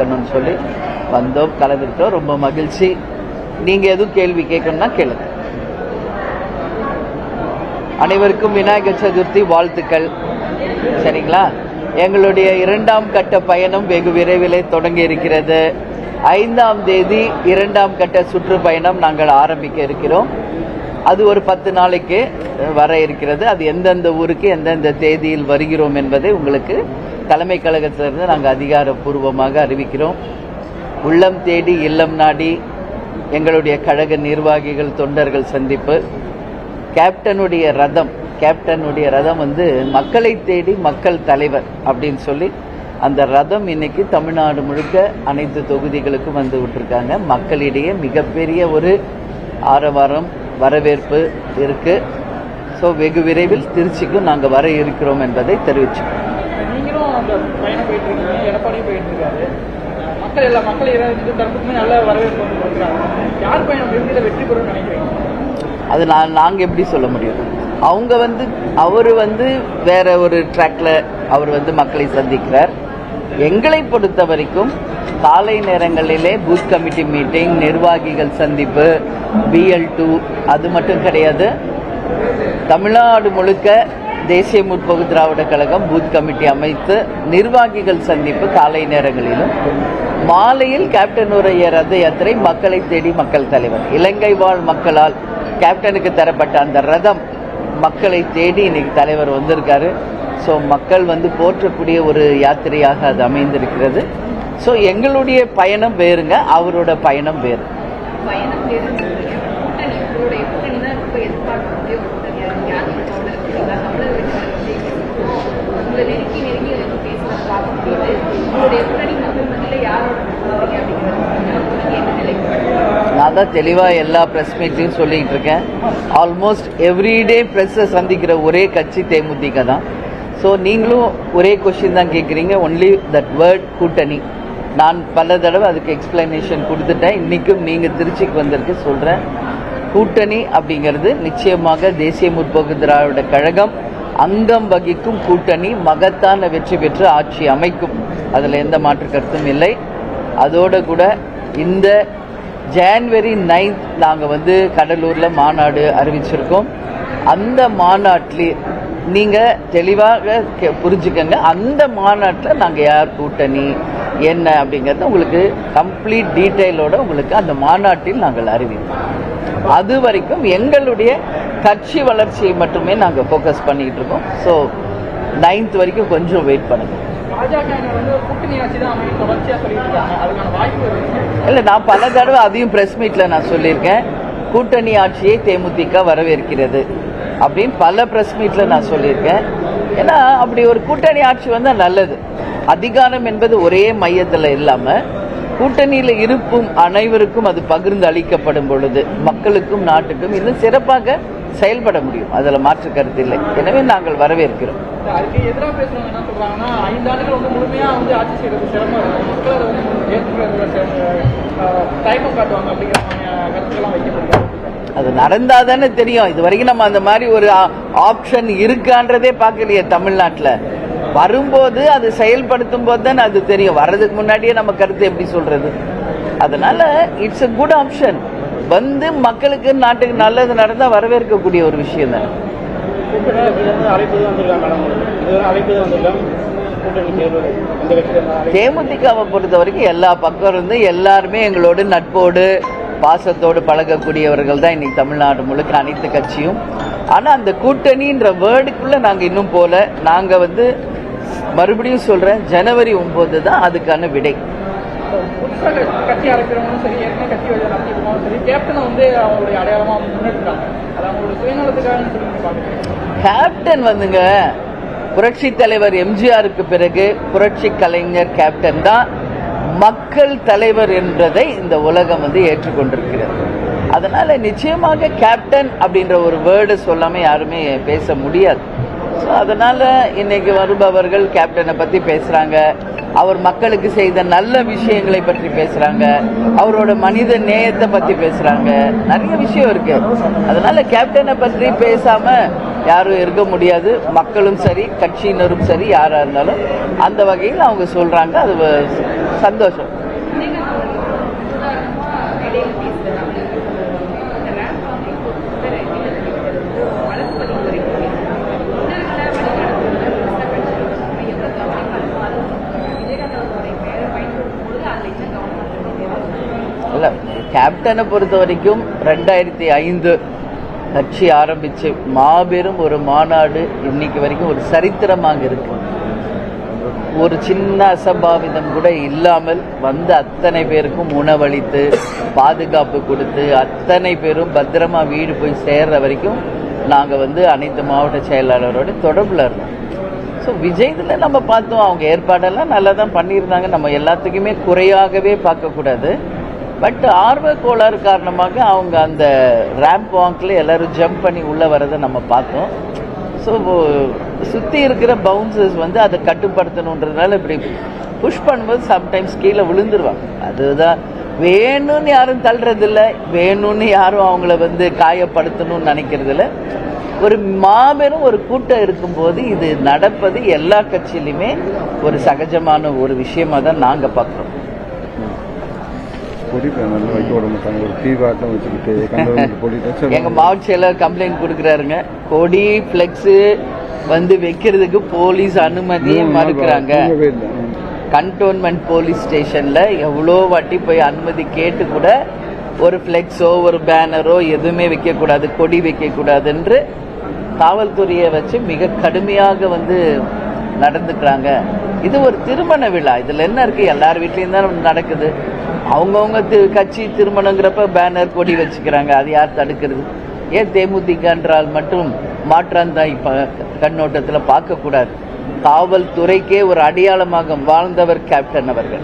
கலந்துக்கணும்னு சொல்லி வந்தோம் கலந்துக்கிட்டோம். ரொம்ப மகிழ்ச்சி. நீங்க எதுவும் கேள்வி கேட்கணும்னா கேளுங்க. அனைவருக்கும் விநாயகர் சதுர்த்தி வாழ்த்துக்கள். சரிங்களா? எங்களுடைய இரண்டாம் கட்ட பயணம் வெகு விரைவில் தொடங்கி இருக்கிறது. ஐந்தாம் தேதி இரண்டாம் கட்ட சுற்றுப்பயணம் நாங்கள் ஆரம்பிக்க இருக்கிறோம். அது ஒரு பத்து நாளைக்கு வர இருக்கிறது. அது எந்தெந்த ஊருக்கு எந்தெந்த தேதியில் வருகிறோம் என்பதை உங்களுக்கு தலைமை கழகத்திலிருந்து நாங்கள் அதிகாரப்பூர்வமாக அறிவிக்கிறோம். உள்ளம் தேடி இல்லம் நாடி எங்களுடைய கழக நிர்வாகிகள் தொண்டர்கள் சந்திப்பு. கேப்டனுடைய ரதம் கேப்டனுடைய ரதம் வந்து மக்களை தேடி மக்கள் தலைவர் அப்படின்னு சொல்லி அந்த ரதம் இன்னைக்கு தமிழ்நாடு முழுக்க அனைத்து தொகுதிகளுக்கும் வந்து விட்டுருக்காங்க. மக்களிடையே மிகப்பெரிய ஒரு ஆரவாரம் வரவேற்பு இருக்கு. ஸோ வெகு விரைவில் திருச்சிக்கும் நாங்கள் வர இருக்கிறோம் என்பதை தெரிவிச்சுக்கிறோம். நீங்களும் அந்த பயணம் போயிட்டு இருக்கீங்க எடப்பாடியும் போயிட்டு இருக்காரு மக்கள் எல்லா மக்கள் இரு தரப்புக்குமே நல்ல வரவேற்பு யார் பயணம் இறுதியில் வெற்றி பெறும் நினைக்கிறீங்க? அது நான் நாங்கள் எப்படி சொல்ல முடியும்? அவங்க வந்து அவர் வந்து வேற ஒரு ட்ராக்ல அவர் வந்து மக்களை சந்திக்கிறார். எங்களை பொறுத்த வரைக்கும் காலை நேரங்களிலே பூத் கமிட்டி மீட்டிங் நிர்வாகிகள் சந்திப்பு பிஎல் டூ அது மட்டும் கிடையாது. தமிழ்நாடு முழுக்க தேசிய முற்போக்கு திராவிட கழகம் பூத் கமிட்டி அமைத்து நிர்வாகிகள் சந்திப்பு காலை நேரங்களிலும். மாலையில் கேப்டன் உரைய ரத யாத்திரை மக்களை தேடி மக்கள் தலைவர். இலங்கை வாழ் மக்களால் கேப்டனுக்கு தரப்பட்ட அந்த ரதம் மக்களை தேடி இன்னைக்கு தலைவர் வந்திருக்காரு. ஸோ மக்கள் வந்து போற்றக்கூடிய ஒரு யாத்திரையாக அது அமைந்திருக்கிறது. ஸோ எங்களுடைய பயணம் வேறுங்க அவரோட பயணம் வேறு. நான் தான் தெளிவாக எல்லா ப்ரெஸ் மீட்லையும் சொல்லிட்டு இருக்கேன். ஆல்மோஸ்ட் எவ்ரிடே ப்ரெஸ்ஸை சந்திக்கிற ஒரே கட்சி தேமுதிக தான். ஸோ நீங்களும் ஒரே கொஷின் தான் கேட்குறீங்க ஒன்லி தட் வேர்ட் கூட்டணி. நான் பல தடவை அதுக்கு எக்ஸ்பிளனேஷன் கொடுத்துட்டேன். இன்றைக்கும் நீங்கள் திருச்சிக்கு வந்திருக்கு சொல்கிறேன் கூட்டணி அப்படிங்கிறது நிச்சயமாக தேசிய முற்போக்கு திராவிட கழகம் அங்கம் வகிக்கும் கூட்டணி மகத்தான வெற்றி பெற்று ஆட்சி அமைக்கும். அதில் எந்த மாற்று கருத்தும் இல்லை. அதோடு கூட இந்த ஜான்வரி நைன்த் நாங்கள் வந்து கடலூரில் மாநாடு அறிவிச்சிருக்கோம். அந்த மாநாட்டில் நீங்கள் தெளிவாக புரிஞ்சுக்கங்க. அந்த மாநாட்டில் நாங்கள் யார் கூட்டணி என்ன அப்படிங்கிறது உங்களுக்கு கம்ப்ளீட் டீட்டெயிலோட உங்களுக்கு அந்த மாநாட்டில் நாங்கள் அறிவிப்போம். அது வரைக்கும் எங்களுடைய கட்சி வளர்ச்சியை மட்டுமே நாங்கள் ஃபோக்கஸ் பண்ணிக்கிட்டு இருக்கோம். ஸோ நைன்த் வரைக்கும் கொஞ்சம் வெயிட் பண்ணுங்க. பாஜக வந்து கூட்டணி ஆட்சி தான் அமையும் தொடர்ச்சியாக சொல்லிட்டு இருக்காங்க. அதுக்கான வாய்ப்பு இருக்கு. இல்லை நான் பல தடவை அதையும் ப்ரெஸ் மீட்டில் நான் சொல்லியிருக்கேன். கூட்டணி ஆட்சியை தேமுதிக வரவேற்கிறது. அப்படின்னு பல ப்ரெஸ் மீட்டில் நான் சொல்லியிருக்கேன். ஏன்னா அப்படி ஒரு கூட்டணி ஆட்சி வந்தால் நல்லது. அதிகாரம் என்பது ஒரே மையத்தில் இல்லாமல் கூட்டணியில் இருக்கும் அனைவருக்கும் அது பகிர்ந்து அளிக்கப்படும் பொழுது மக்களுக்கும் நாட்டுக்கும் இன்னும் சிறப்பாக செயல்பட முடியும். அதில் மாற்று கருத்து இல்லை. எனவே நாங்கள் வரவேற்கிறோம். எதிராக அது நடந்தா தானே தெரியும். இது வரைக்கும் நம்ம அந்த மாதிரி ஒரு ஆப்ஷன் இருக்கான்றதே பார்க்கலையே தமிழ்நாட்டில். வரும்போது அது செயல்படுத்தும் போது தானே அது தெரியும். வர்றதுக்கு முன்னாடியே நம்ம கருத்து எப்படி சொல்றது? அதனால இட்ஸ் எ குட் ஆப்ஷன் வந்து மக்களுக்கு நாட்டுக்கு நல்லது நடந்தால் வரவேற்கக்கூடிய ஒரு விஷயம் தான். கூட்டணி தேமுதிகவை பொறுத்த வரைக்கும் எல்லா பக்கம் இருந்து எல்லாருமே எங்களோட நட்போடு பாசத்தோடு பழகக்கூடியவர்கள் தான் இன்னைக்கு தமிழ்நாடு முழுக்க அனைத்து கட்சியும். ஆனால் அந்த கூட்டணின்ற வேர்டுக்குள்ளே நாங்கள் இன்னும் போல. நாங்கள் வந்து மறுபடியும் சொல்கிறேன் ஜனவரி ஒம்பது தான் அதுக்கான விடை. கட்சி அழைக்கிறவங்களும் சரி ஏற்கனவே கட்சி வச்சு நடத்திருக்கவங்களும் சரி கேப்டனை வந்து அவங்களுடைய அடையாளமாக முன்னெடுக்கிறாங்க அது அவங்களோட சுயநலத்துக்காக சொல்லி நீங்க பார்க்குறீங்க கேப்டன் வந்துங்க. புரட்சி தலைவர் எம்ஜிஆருக்கு பிறகு புரட்சி கலைஞர் கேப்டன் தான். மக்கள் தலைவர் என்றதை இந்த உலகம் வந்து ஏற்றுக்கொண்டிருக்கிறது. அதனால நிச்சயமாக கேப்டன் அப்படின்ற ஒரு வேர்டு சொல்லாம யாருமே பேச முடியாது. ஸோ அதனால இன்னைக்கு வருபவர்கள் கேப்டனை பத்தி பேசுறாங்க. அவர் மக்களுக்கு செய்த நல்ல விஷயங்களை பற்றி பேசுறாங்க. அவரோட மனித நேயத்தை பத்தி பேசுறாங்க. நிறைய விஷயம் இருக்கு. அதனால கேப்டனை பற்றி பேசாம யாரும் இருக்க முடியாது. மக்களும் சரி கட்சியினரும் சரி யாரா இருந்தாலும் அந்த வகையில் அவங்க சொல்றாங்க. அது சந்தோஷம் இல்ல கேப்டனை பொறுத்த வரைக்கும் ரெண்டாயிரத்தி ஐந்து கட்சி ஆரம்பித்து மாபெரும் ஒரு மாநாடு இன்னைக்கு வரைக்கும் ஒரு சரித்திரமாக இருக்கு. ஒரு சின்ன அசம்பாவிதம் கூட இல்லாமல் வந்து அத்தனை பேருக்கும் உணவளித்து பாதுகாப்பு கொடுத்து அத்தனை பேரும் பத்திரமா வீடு போய் சேர்ற வரைக்கும் நாங்கள் வந்து அனைத்து மாவட்ட செயலாளரோட தொடர்பில் இருந்தோம். ஸோ விஜய்ல நம்ம பார்த்தோம் அவங்க ஏற்பாடெல்லாம் நல்லா தான் பண்ணியிருந்தாங்க. நம்ம எல்லாத்துக்குமே குறையாகவே பார்க்கக்கூடாது. பட் ஆர்வ கோளாறு காரணமாக அவங்க அந்த ரேம்ப் வாங்கில் எல்லோரும் ஜம்ப் பண்ணி உள்ளே வரதை நம்ம பார்த்தோம். ஸோ சுற்றி இருக்கிற பவுன்சர்ஸ் வந்து அதை கட்டுப்படுத்தணுன்றதுனால இப்படி புஷ் பண்ணும்போது சம்டைம்ஸ் கீழே விழுந்துருவாங்க. அதுதான் வேணும்னு யாரும் தள்ளுறதில்ல. வேணும்னு யாரும் அவங்கள வந்து காயப்படுத்தணும்னு நினைக்கிறதில்ல. ஒரு மாபெரும் ஒரு கூட்டம் இருக்கும்போது இது நடப்பது எல்லா கட்சியிலுமே ஒரு சகஜமான ஒரு விஷயமா தான் நாங்கள் பார்க்குறோம். கொடி நல்லா வைக்க விட மாட்டாங்க. ஒரு டீ பாட்டம் வச்சுக்கிட்டு கண்டவங்களுக்கு கொடி தான் எங்க மாவட்ட செயலர் கம்ப்ளைண்ட் கொடுக்குறாருங்க. கொடி ஃப்ளெக்ஸ் வந்து வைக்கிறதுக்கு போலீஸ் அனுமதியே மறுக்கிறாங்க. கண்டோன்மெண்ட் போலீஸ் ஸ்டேஷன்ல எவ்வளோ வாட்டி போய் அனுமதி கேட்டு கூட ஒரு ஃப்ளெக்ஸோ ஒரு பேனரோ எதுவுமே வைக்கக்கூடாது கொடி வைக்கக்கூடாதுன்று காவல்துறையை வச்சு மிக கடுமையாக வந்து நடந்துக்கிறாங்க. இது ஒரு திருமண விழா. இதுல என்ன இருக்கு? எல்லார் வீட்லயும் தான் நடக்குது. அவங்கவுங்க கட்சி திருமணங்கிறப்ப பேனர் கொடி வச்சுக்கிறாங்க. அது யார் தடுக்கிறது? ஏன் தேமுதிக என்றால் மட்டும் மாற்றாந்தாய் ப- கண்ணோட்டத்தில் பார்க்கக்கூடாது. காவல்துறைக்கே ஒரு அடையாளமாக வாழ்ந்தவர் கேப்டன் அவர்கள்.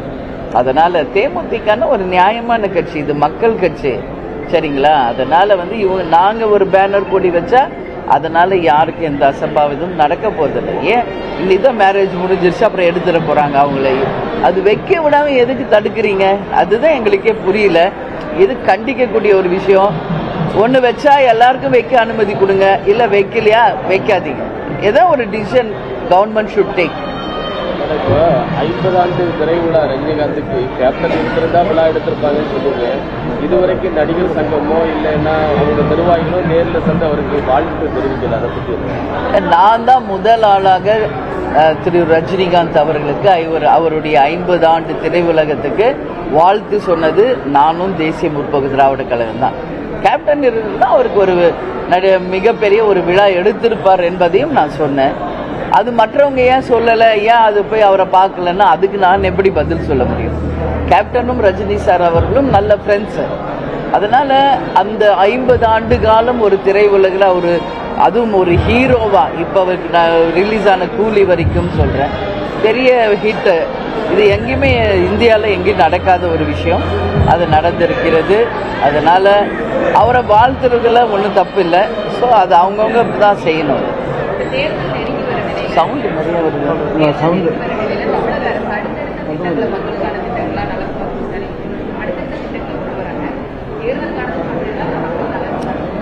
அதனால் தேமுதிகன்னு ஒரு நியாயமான கட்சி. இது மக்கள் கட்சி. சரிங்களா? அதனால் வந்து இவங்க நாங்கள் ஒரு பேனர் கொடி வச்சா அதனால் யாருக்கும் எந்த அசம்பாவிதமும் நடக்க போறதில்லை. ஏன்? இன்னைதான் மேரேஜ் முடிஞ்சிருச்சு அப்புறம் எடுத்துட போகிறாங்க அவங்கள. அது வைக்க விடாம எதுக்கு தடுக்கிறீங்க? அதுதான் எங்களுக்கே புரியல. இது கண்டிக்கக்கூடிய ஒரு விஷயம். ஒன்று வச்சா எல்லாருக்கும் வைக்க அனுமதி கொடுங்க. இல்லை வைக்கலையா? வைக்காதீங்க. ஏதோ ஒரு டிசிஷன் கவர்மெண்ட் ஷுட் டேக் இப்போ ஐம்பது ஆண்டு திரைவிழா ரஜினிகாந்துக்கு கேப்டன் இருக்கிறதா விழா எடுத்திருப்பாங்கன்னு சொல்லுங்க. இதுவரைக்கும் நடிகர் சங்கமோ இல்லைன்னா அவங்க நிர்வாகிகளோ நேரில் சென்று அவருக்கு வாழ்த்து தெரிவிக்கல அதை பற்றி நான் தான் முதல் ஆளாக திரு ரஜினிகாந்த் அவர்களுக்கு ஐவர் அவருடைய ஐம்பது ஆண்டு திரையுலகத்துக்கு வாழ்த்து சொன்னது நானும் தேசிய முற்போக்கு திராவிட கழகம் தான். கேப்டன் இருந்தால் அவருக்கு ஒரு நடி- மிகப்பெரிய ஒரு விழா எடுத்திருப்பார் என்பதையும் நான் சொன்னேன். அது மற்றவங்க ஏன் சொல்லலை ஏன் அது போய் அவரை பார்க்கலன்னா அதுக்கு நான் எப்படி பதில் சொல்ல முடியும்? கேப்டனும் ரஜினி சார் அவர்களும் நல்ல ஃப்ரெண்ட்ஸு அதனால அந்த ஐம்பது ஆண்டு காலம் ஒரு திரையுலகில் ஒரு அதுவும் ஒரு ஹீரோவா இப்போ அவருக்கு நான் ரிலீஸ் ஆன கூலி வரைக்கும் சொல்கிறேன் பெரிய ஹிட்டு இது எங்கேயுமே இந்தியாவில் எங்கேயும் நடக்காத ஒரு விஷயம். அது நடந்திருக்கிறது. அதனால் அவரை வாழ்த்துறதுல ஒன்றும் தப்பு இல்லை. ஸோ அது அவங்கவுங்க தான் செய்யணும். சவுண்டு நிறைய வருது. சவுண்டு.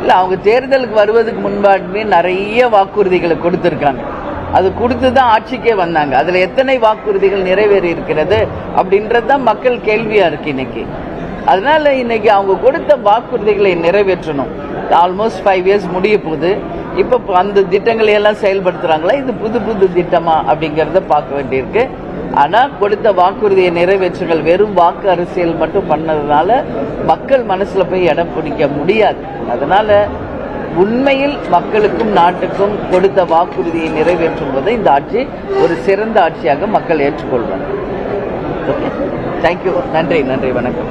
இல்லை அவங்க தேர்தலுக்கு வருவதுக்கு முன்பாகவே நிறைய வாக்குறுதிகளை கொடுத்துருக்காங்க. அது கொடுத்து தான் ஆட்சிக்கே வந்தாங்க. அதில் எத்தனை வாக்குறுதிகள் நிறைவேறி இருக்கிறது அப்படின்றது தான் மக்கள் கேள்வியாக இருக்கு இன்னைக்கு. அதனால இன்னைக்கு அவங்க கொடுத்த வாக்குறுதிகளை நிறைவேற்றணும். ஆல்மோஸ்ட் ஃபைவ் இயர்ஸ் முடிய போகுது. இப்போ அந்த திட்டங்களை எல்லாம் செயல்படுத்துகிறாங்களா இது புது புது திட்டமா அப்படிங்கிறத பார்க்க வேண்டியிருக்கு. ஆனால் கொடுத்த வாக்குறுதியை நிறைவேற்றுங்கள். வெறும் வாக்கு அரசியல் மட்டும் பண்ணதுனால மக்கள் மனசில் போய் இடம் பிடிக்க முடியாது. அதனால உண்மையில் மக்களுக்கும் நாட்டுக்கும் கொடுத்த வாக்குறுதியை நிறைவேற்றும் போது இந்த ஆட்சி ஒரு சிறந்த ஆட்சியாக மக்கள் ஏற்றுக்கொள்வாங்க ஓகே தேங்க்யூ நன்றி நன்றி வணக்கம்.